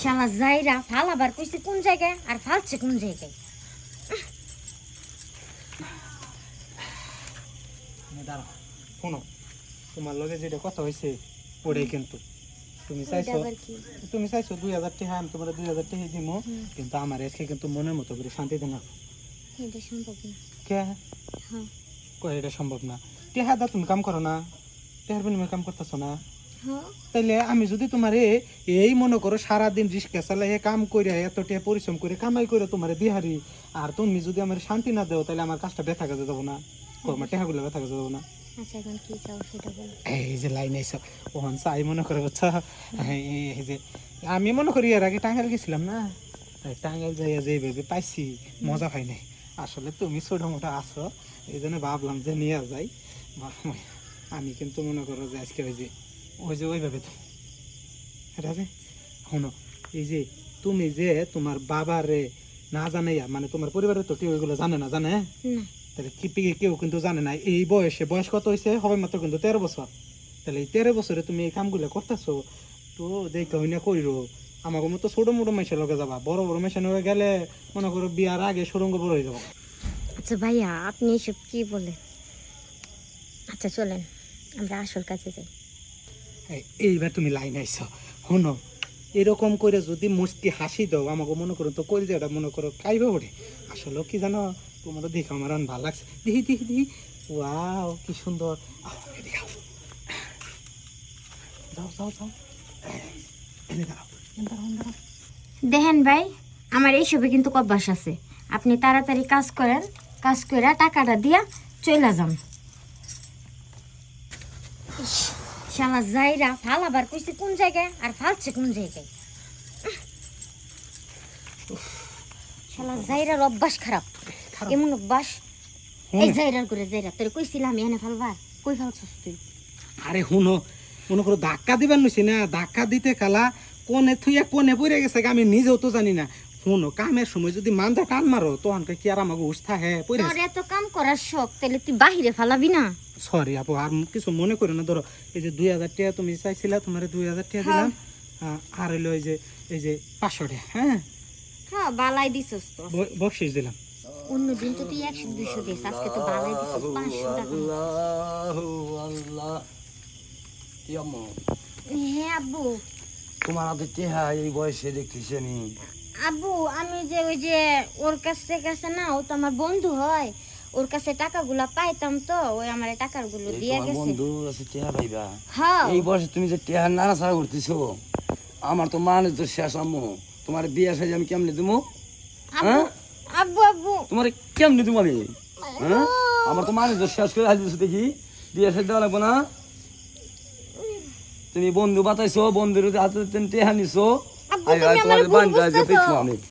শালা যাইরা ফাল আবার কইছে কোন জায়গায় আর ফালছে কোন জায়গায়? শোনো। তোমার লগে যেটা কথা হয়েছে ওটাই কিন্তু। তুমি চাইছো তুমি চাইছো দুই হাজার টাকা আমি তোমার দুই হাজার টাকা দিব কিন্তু আমার আজকে কিন্তু মনের মতো করে শান্তিতে না। এটা সম্ভব না। কে? হ্যাঁ। এটা সম্ভব না। টেহা দা তুমি কাম করো না। টেহার বিনিময়ে কাম করতেছো না। তাইলে আমি যদি তোমার এই মনে করো সারাদিন রিস্কা চালাই কাম করে এতটা পরিশ্রম করে কামাই করে তোমার বিহারি আর তুমি যদি আমার শান্তি না দেও তাহলে আমার কাজটা ব্যথা কাজে যাব না। আমার টেহাগুলো ব্যথা কাজে যাব না। আচ্ছা এই যে লাইন ওহন চাই মনে করে বুঝছ? এই যে আমি মনে করি এর আগে টাঙ্গাইল গেছিলাম না? তাই টাঙ্গাইল যাইয়া যে ভেবে পাইছি মজা পাই নাই। আসলে তুমি ছোট মোটো আছো এই জন্য ভাবলাম যে নিয়ে যাই। আমি কিন্তু মনে করো যে আজকে ওই যে ওই যে ওইভাবে তো। এটা যে শোনো এই যে তুমি যে তোমার বাবারে না জানাইয়া মানে তোমার পরিবারের তো কেউ এগুলো জানে না জানে? তাহলে কি পিকে কেউ কিন্তু জানে না। এই বয়সে বয়স কত হয়েছে হবে মাত্র কিন্তু তেরো বছর। তাহলে এই তেরো বছরে তুমি এই কামগুলো করতেছো তো দেখে হইনা কইরো আমাকে মতো ছোট মোটো মেশে লগে যাবা। বড় বড় মেশে লগে গেলে মনে করো বিয়ার আগে সুরঙ্গ বড় হয়ে যাব। আচ্ছা ভাইয়া আপনি এসব কি বলেন? আচ্ছা চলেন আমরা আসল কাছে যাই। এইবার তুমি লাইন আইছো। শোনো, এরকম করে যদি মুস্কি হাসি দাও, আমাকে মনে করো তো করি যেটা মনে করো খাইবে ওঠে আসলে কি জানো, তোমার দেখে আমার ভালো লাগছে। দিহি দিহি দিহি ওয়াও, কি সুন্দর। যাও যাও যাও। এই। দেখেন ভাই, আমার এইসবে কিন্তু অভ্যাস আছে। আপনি তাড়াতাড়ি কাজ করেন, কাজ করে টাকাটা দিয়া চলে যান। শালা যাইরা ফাল আবার কইছে কোন জায়গায় আর ফালছে কোন জায়গায়? শালা যাইরার অভ্যাস খারাপ। এমন অভ্যাস? হুম। এই যাইরার করে যাইরা তোর কইছিলাম এনে ফালবা। কই ফালছস তুই? আরে শুনো মনে করো ধাক্কা দিবার নইছি না? ধাক্কা দিতে কালা কোনে থুইয়া কোনে পড়ে গেছে আমি নিজেও তো জানি না। শুনো কামের সময় যদি মানজা টান মারো তখন কি আর আমাকে উৎসাহ হ্যাঁ পড়ে তোর এত কাম করার শখ তাহলে তুই বাহিরে ফালাবি না? সরি আপু আর কিছু মনে করো না ধরো এই যে দুই হাজার টাকা তুমি চাইছিলা তোমার দুই হাজার টাকা দিলাম আর হইল এই যে এই যে পাঁচশো টাকা হ্যাঁ? হ্যাঁ বালাই দিছস তো। বকশিস দিলাম। অন্যদিন তো তুই একশো দুইশো দিস আজকে তো বালাই দিছস পাঁচশো টাকা। আল্লাহ আল্লাহ। কি আম্মা? হ্যাঁ আব্বু। তোমার এই বয়সে দেখতেছি আব্বু আমি যে ওই যে ওর কাছ থেকে কাছে না ও তো আমার বন্ধু হয়। ওর কাছে টাকাগুলা পাইতাম তো ওই আমার টাকারগুলো দিয়ে গেছে। বন্ধু আছে পাইবা? হ্যাঁ। এই বয়সে তুমি যে টেহা নাড়াচাড়া করতেছো আমার তো মানে তো শেষ আম্মু। তোমার বিয়ে সাজে আমি কেমনে দেবো আব্বু হ্যাঁ? আব্বু আব্বু। তোমার কেমনে দেবো আমি? হ্যাঁ? আমার তো মানে তো শেষ করে আসতেছো দেখি। বিয়ে সাজে দেওয়া লাগবো না? তুমি বন্ধু বাতাইছো বন্ধুর হাতে তুমি টেহা নিছো। তোমার আমি।